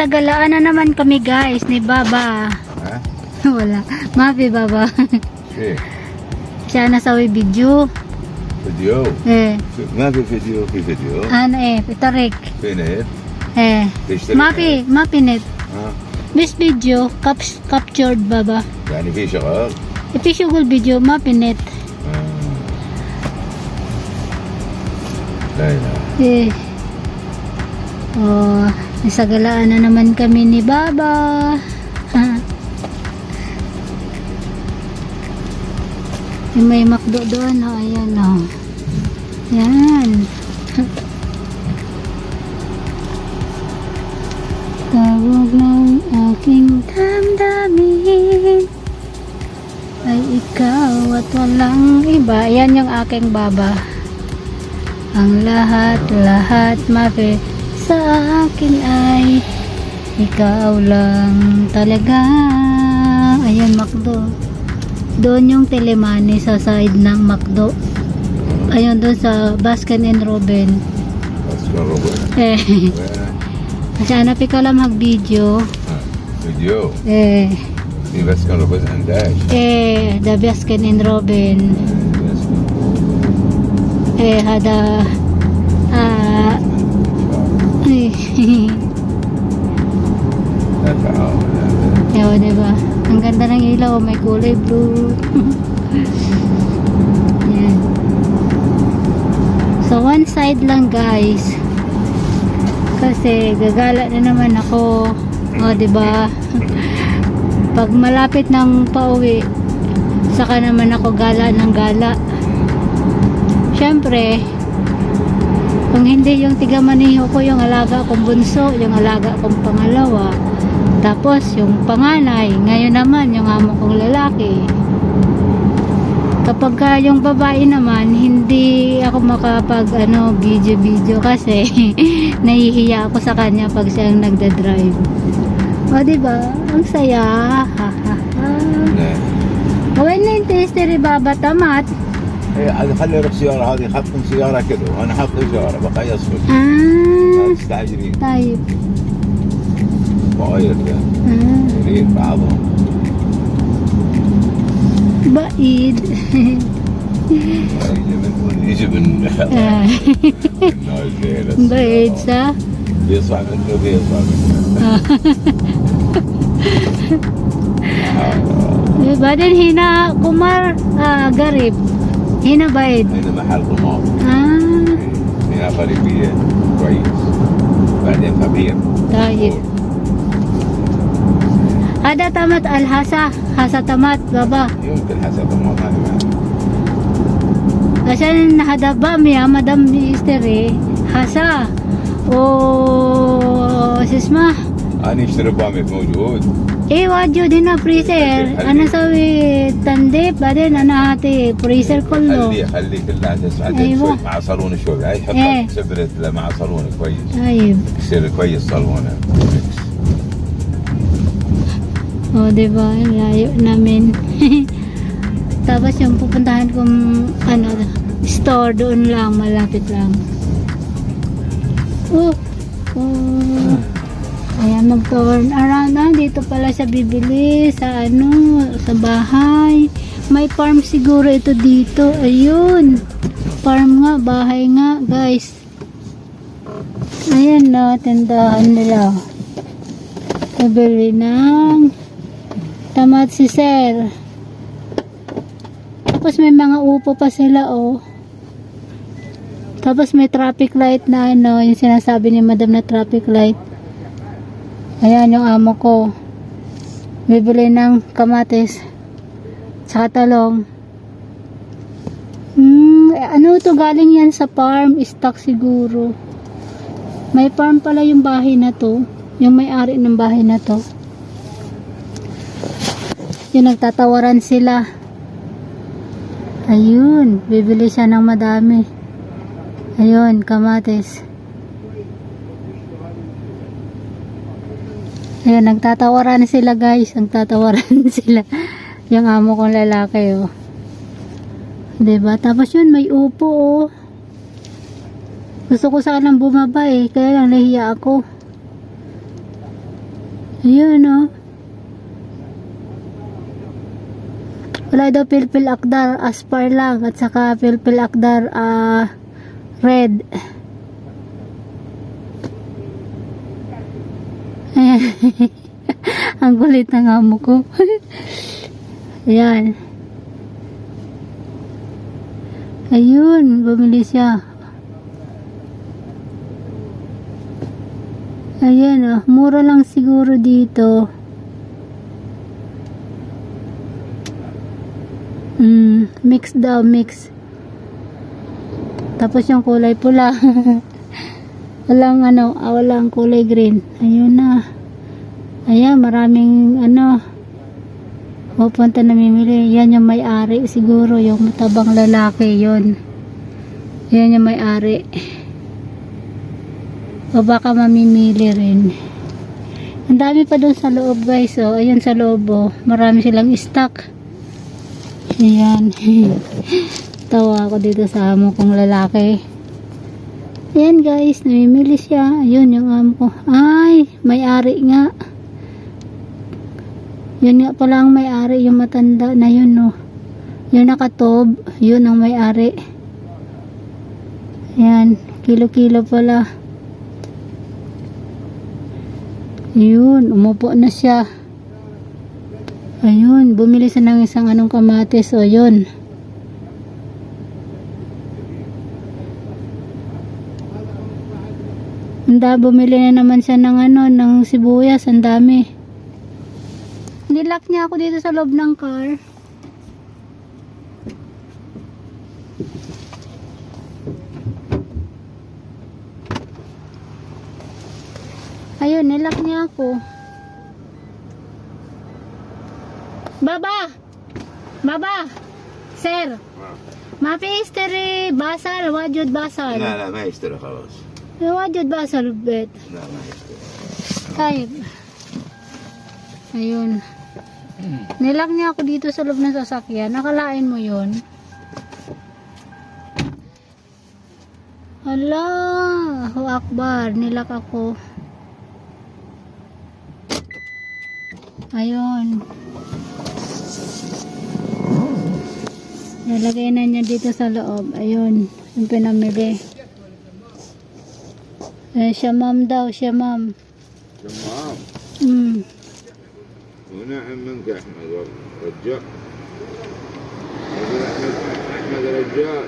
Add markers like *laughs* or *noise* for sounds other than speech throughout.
Nasa galaan na naman kami guys ni Baba. Ha? *laughs* Wala. Mafi Baba. Eh. Siya nasawi video. Video? Eh. Mafi video, ki video. Ano eh, pitarik. Pinet? Eh. Mafi, eh. mapinet. Ha? Miss video, caps, captured Baba. Yani fisyo ka? Eh, fisyo video, mapinet. Ah. Dahil na. Eh. Oh nasa galaan na naman kami ni Baba. *laughs* Yung may makdo doon, oh, ayan, oh. Yan. *laughs* Tawag ng aking damdamin ay ikaw at walang iba. Yan yung aking baba. Ang lahat-lahat mafe sa akin ay ikaw lang talaga. Ayun makdo doon yung telemani sa side ng makdo ayun doon sa Baskin and Robin. Baskin Robin. Eh. *laughs* Kasi yeah. ka lang mag video ah, video? Eh. The Baskin Robin and Dash. Eh the Baskin and Robin. Eh, eh hada Ewa, oh, diba? Ang ganda ng ilaw, may kulay blue. *laughs* Yan. So, one side lang guys. Kasi, gagala na naman ako. O, oh, diba? *laughs* Pag malapit ng pauwi, saka naman ako gala ng gala. Siyempre, kung hindi yung tigamaniho ko, yung alaga kong bunso, yung alaga kong pangalawa, tapos yung panganay, ngayon naman yung amo kong lalaki. Kapag ka yung babae naman, hindi ako makapag ano, video-video kasi *laughs* nahihiya ako sa kanya pag siya ang nagda-drive. O, di ba? Ang saya. Ha, ha, ha. When na yung tester baba tamat? إيه، هذه خلي لك سيارة هذه حطم سيارة كذا وأنا حاط اشاره بقى اصفر آه. تستعجلين. طيب. وايد يعني. آه. يريد بعضهم. بعيد. يجي من آه. *laughs* بعيد صح؟ بيصعب منه بيصبح منه بعدين هنا قمر آه قريب. Inabayad? Minamahal ko mo. Ah. Pinapalipid price. Pwede ang kabir. Tayo. Ada tamat alhasa, hasa tamat baba. Yung alhasa tamat naman. Kasi nahadaba mi madam mister eh. Hasa. O sisma. أنا اشتري بامي موجود Eh, wadyo din na freezer. Ano sabi, tandip, badin, ano hati, freezer ko no. خليه خليه كلها تسعة أيوة. شوي مع صالون شوي هاي حط إيه. سبرت له مع صالون كويس Ay, يصير كويس صالونه O, oh, diba? Layo namin. Tapos yung pupuntahan kong ano, store doon lang, malapit lang. Oh, oh. Ayan, mag-turn around. Ah, dito pala siya bibili sa ano, sa bahay. May farm siguro ito dito. Ayun. Farm nga, bahay nga, guys. Ayan na, tindahan nila. Bibili ng tamat si sir. Tapos may mga upo pa sila oh. Tapos may traffic light na ano, yung sinasabi ni madam na traffic light. Ayan yung amo ko. Bibili ng kamatis. Saka talong. Hmm, eh, ano to galing yan sa farm? Stock siguro. May farm pala yung bahay na to. Yung may-ari ng bahay na to. Yung nagtatawaran sila. Ayun, bibili siya ng madami. Ayun, kamatis. Ayun, nagtatawaran sila guys. Nagtatawaran *laughs* sila. Yung amo kong lalaki oh. 'Di ba? Tapos yun, may upo oh. Gusto ko sanang bumaba eh. Kaya lang nahiya ako. Ayun, oh. Wala daw pilpil akdar, aspar lang, at saka pilpil akdar, ah, red. *laughs* Ang kulit ng amo ko. *laughs* Ayan. Ayun, bumili siya. Ayan oh, mura lang siguro dito. Mm, mix daw, mix. Tapos yung kulay pula. *laughs* walang ano, ah, walang kulay green. Ayun na. Ayan, maraming ano. Pupunta na mimili. Yan yung may-ari siguro, yung matabang lalaki yon. Yan yung may-ari. O baka mamimili rin. Ang dami pa doon sa loob guys. O, ayun sa loob o. Marami silang stock. Ayan. *laughs* Tawa ako dito sa amo kong lalaki. Ayan guys, namimili siya. Ayun yung amo ko. Ay, may-ari nga. Yun nga pala ang may-ari, yung matanda na yun no. Yung nakatob, yun ang may-ari. Ayan, kilo-kilo pala. Yun, umupo na siya. Ayun, bumili siya ng isang anong kamatis. O, yun. Anda, bumili na naman siya ng ano, ng sibuyas. Ang dami. Nilak niya ako dito sa loob ng car. Ayun, nilak niya ako. Baba! Baba! Sir! Mafi isteri eh, basal, wajud basal. Na, na, maestro, kawas. Nawa dyan ba sa lubet? Kaya. Ayun. Nilak niya ako dito sa loob ng sasakyan. Nakalain mo yun? Hala! Ho akbar. Nilak ako. Ayun. Nalagay na niya dito sa loob. Ayun. Yung pinamili. eh, siya ma'am daw siya ma'am تمام mm. ونعم منك احمد رجاء يقول احمد احمد رجال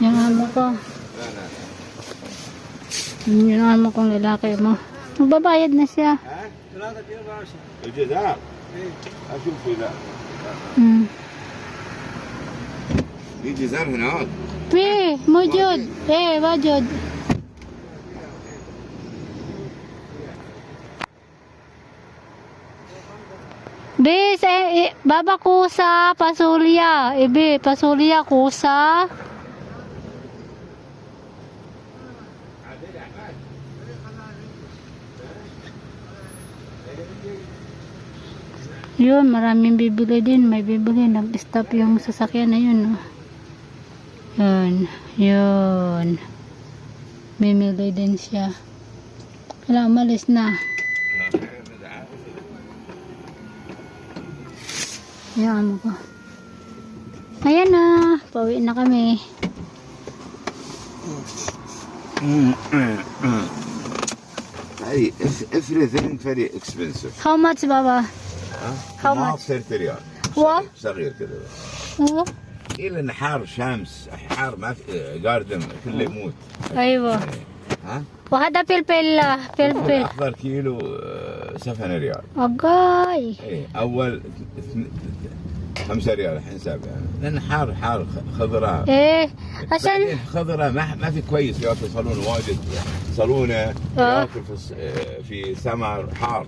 yung amo ko لا لا yung amo kong lalaki mo magbabayad na siya الجزائر اشوف لا mm. في جزائر هناك في موجود ايه موجود Bis, eh, eh, baba kusa, pasulya. Ibi, pasulya, kusa. Yun, maraming bibili din. May bibili. Nag-stop yung sasakyan na yun. Oh. Yun. Yun. Bimili din siya. Wala, umalis na. Ayan ko. Ayan na. Pauwi na kami. هذه everything very expensive How much, Baba? How much? 30 ريال What? صغير كذا Oh, إيه لأن حار شمس حار ما في جاردن كله يموت أيوه. ها وهذا فلفل فلفل. الأخضر كيلو آه، 7 ريال. أجاي. إيه أول اثن- خمسة ريال الحين سبعة لأن حار حار خضراء إيه عشان بعدين خضراء ما ما في كويس ياكل صالون واجد. صالونة آه. ياكل في آه، في سمر حار.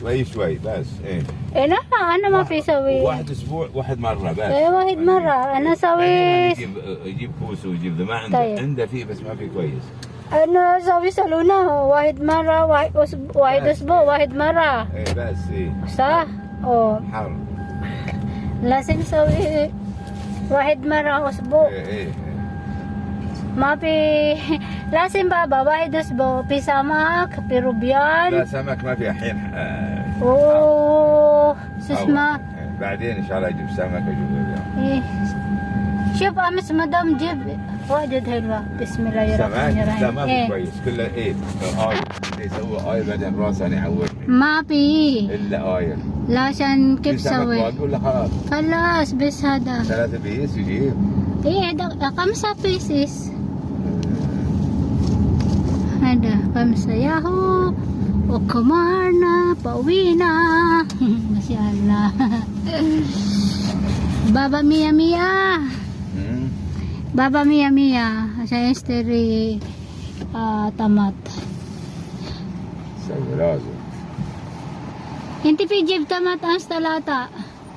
شوي شوي بس إيه. إيه لا أنا ما في سوي. واحد أسبوع واحد مرة بس. إيه واحد مرة. أنا بعدين سوي يجيب يجيب كوس ويجيب ما عنده طيب. عنده فيه بس ما في كويس. أنا سوي سالونة واحد مرة واحد أسبوع واحد أسبوع واحد مرة ايه بس ايه صح؟ أو حار لازم نسوي واحد مرة أسبوع ايه ايه ما في *laughs* لازم بابا واحد اسبوع في سمك في لا روبيان سمك ما في الحين آه، و شو أول. اسمه إيه، بعدين ان شاء الله اجيب سمك اجيب اليوم إيه. شوف امس مدام جيب واجد حلوه بسم الله الرحمن سمك لا الرحيم ما في إيه. كويس كله ايه آيل يسوي آيل بعدين راسه أنا يعورني ما في الا آيل لا عشان في كيف سمك سوي باقي ولا خلاص خلاص بس هذا ثلاثة بيس يجيب ايه ده خمسة بيسز هذا خمسة ياهو وكمارنا باوينا ما شاء الله بابا ميا ميا مم. بابا ميا ميا عشان يشتري آه طماط سوي لازم انت في جيب طماط امس ثلاثة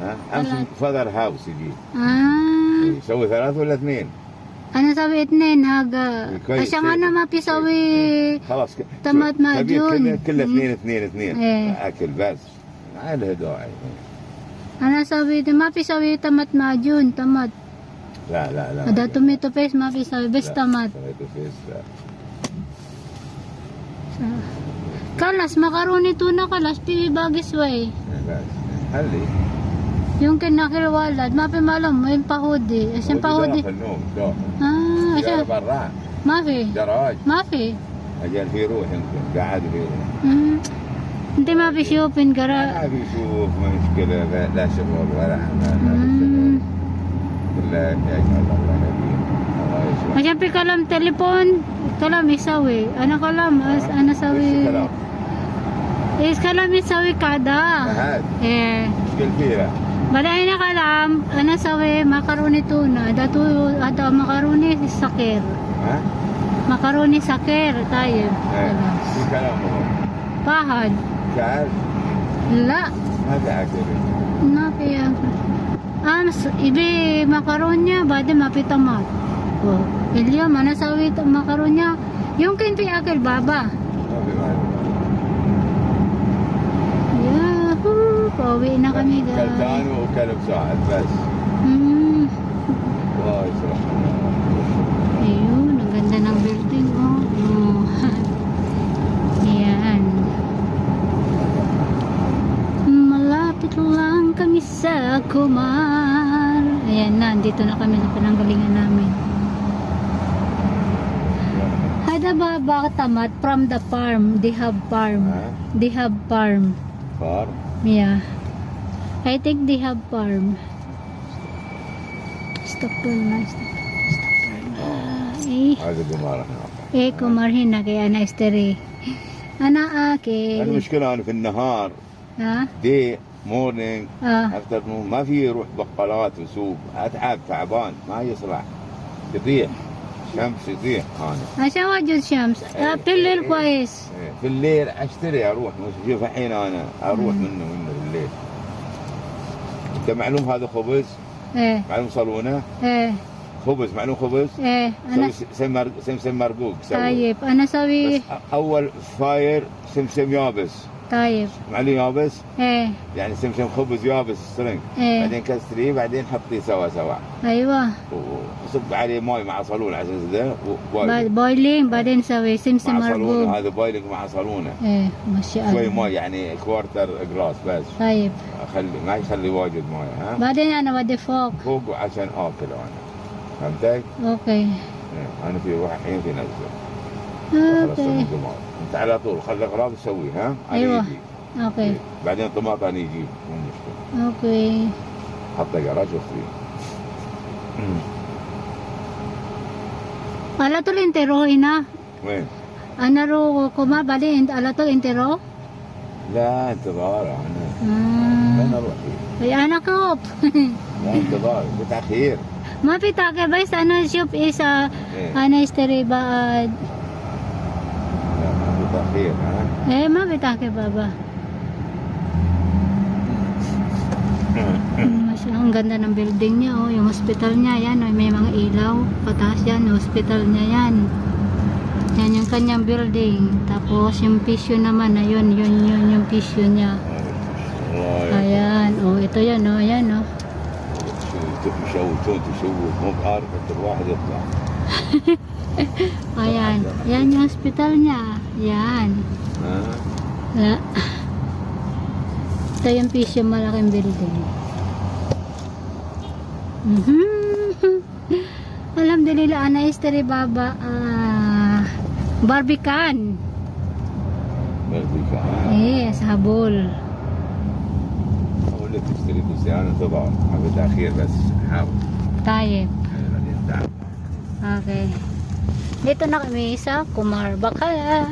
ها امس. فذر هاوس يجيب آه يسوي ثلاثة ولا اثنين أنا سوي اثنين كويس. عشان أنا ما في سوي خلاص طماط معجون. مم. اثنين اثنين اثنين إيه. اكل بس ما له داعي أنا سوي ما في سوي طماط معجون طماط لا لا لا ada tomato paste ما في سوي بس لا. طماط tomato paste لا. خلاص مكرونة تونة خلاص في باقي شوي بس خلي يمكن ناكل الولد ما في معلوم وين باهودي عشان باهودي في النوم داخل اه سيارة عشان برا ما في دراج ما في اجل في روح يمكن قاعد في مم. انت ما في شوبين قرا ما بيشوف مشكلة لا, لا شغل ولا عمل Majapi kalam telepon kalam eh, isawi ana kalam as ana sawi is kalam isawi eh, kada eh Balahin na kalam, ana sawi, makaroni tuna, datu, ato makaroni sakir. Ha? Makaroni sakir, tayo. Eh, ano? si kalam? Oh. Pahad. Kahal? La. Nada akir. Eh. Napiya. Ah. Napiya. Ah, ಆನ್ಸ್ ಇಲ್ಲಿ makaronya bade mapitamat o oh, ilya manasawit makaronya. Yung kinti akil baba. Yahoo! Pauwi na kami guys. O kalab saad bas mm. ayun ang ganda ng building. Malapit lang kami sa Kumar. Ayan na, dito na kami sa pinanggalingan namin. Hada ba ba tamat from the farm? They have farm. ها؟ They have farm. فار Yeah. I think they have farm. Stop na, stop. Stop na. Eh. هذا قمار هنا Eh, kumarhin na kaya na isteri. Ana ake. المشكلة أنا في النهار Ha? دي مورنينج Ah. افتر ما في يروح بقالات وسوق أتعب تعبان. ما يصلح. يطيح شمس يطيح أنا. Asya wajud Shams. Ah, pilil kwais. إيه، في الليل أشتري أروح. شوف الحين أنا أروح مم. منه منه بالليل أنت معلوم هذا خبز؟ Eh, معلوم صالونه؟ eh, خبز معلوم خبز. سوي Ana سمسم سمسم مرقوق سوي. tayip. Ana بس sawi أول فاير سمسم يابس. طيب. معلي يابس؟ إيه. يعني سمسم خبز يابس السرنج. إيه. بعدين كسريه بعدين حطيه سوا سوا. أيوه. وصب عليه ماي مع صالون عشان كذا بعد بايلين بعدين نسوي سمسم مع صالونه هذا بايلينج مع صالونه. إيه ما شاء الله. شوي ماي يعني كوارتر جلاس بس. طيب. أخلي ما يخلي واجد ماي ها؟ بعدين أنا ودي فوق. فوق عشان اكل أنا. فهمتك؟ أوكي. إيه. أنا في واحد الحين في نزلة. خلاص Okay. من زمان انت على طول خلي اغراض تسوي ها؟ أنا أيوة. يجي. Okay. إيه. بعدين طماط انا يجيب مو مشكله Okay. حطه جراج وخذيه Ala to intero ina. وين؟ Ana ro kuma bali ala to intero. لا انتظار انا Ah. وين اروح فيه؟ Ay anak ko. لا انتظار بتاخير Mapita ke ba sa ano shop is uh, إيه. ano けよなえー、まべたけばば ang eh, ganda ng building niya oh, yung hospital niya yan oh, may mga ilaw pataas yan hospital niya yan. Yan yung kanyang building. Tapos yung pisyo naman ayun yun yun yung pisyo niya. Ayan oh ito yan oh ayan oh. *laughs* Ayan yan yung hospital niya. Yan. ها La. Ito yung pisyo malaking building. *laughs* Mhm. Alhamdulillah, ana isteri baba. Ah, barbican. بلجيكا Yes, habol. اقول لك تشتري بستان طبعا حبة اخير بس حاول Tayo. بعدين تعال Okay. Dito na kami sa Kumar Bakala.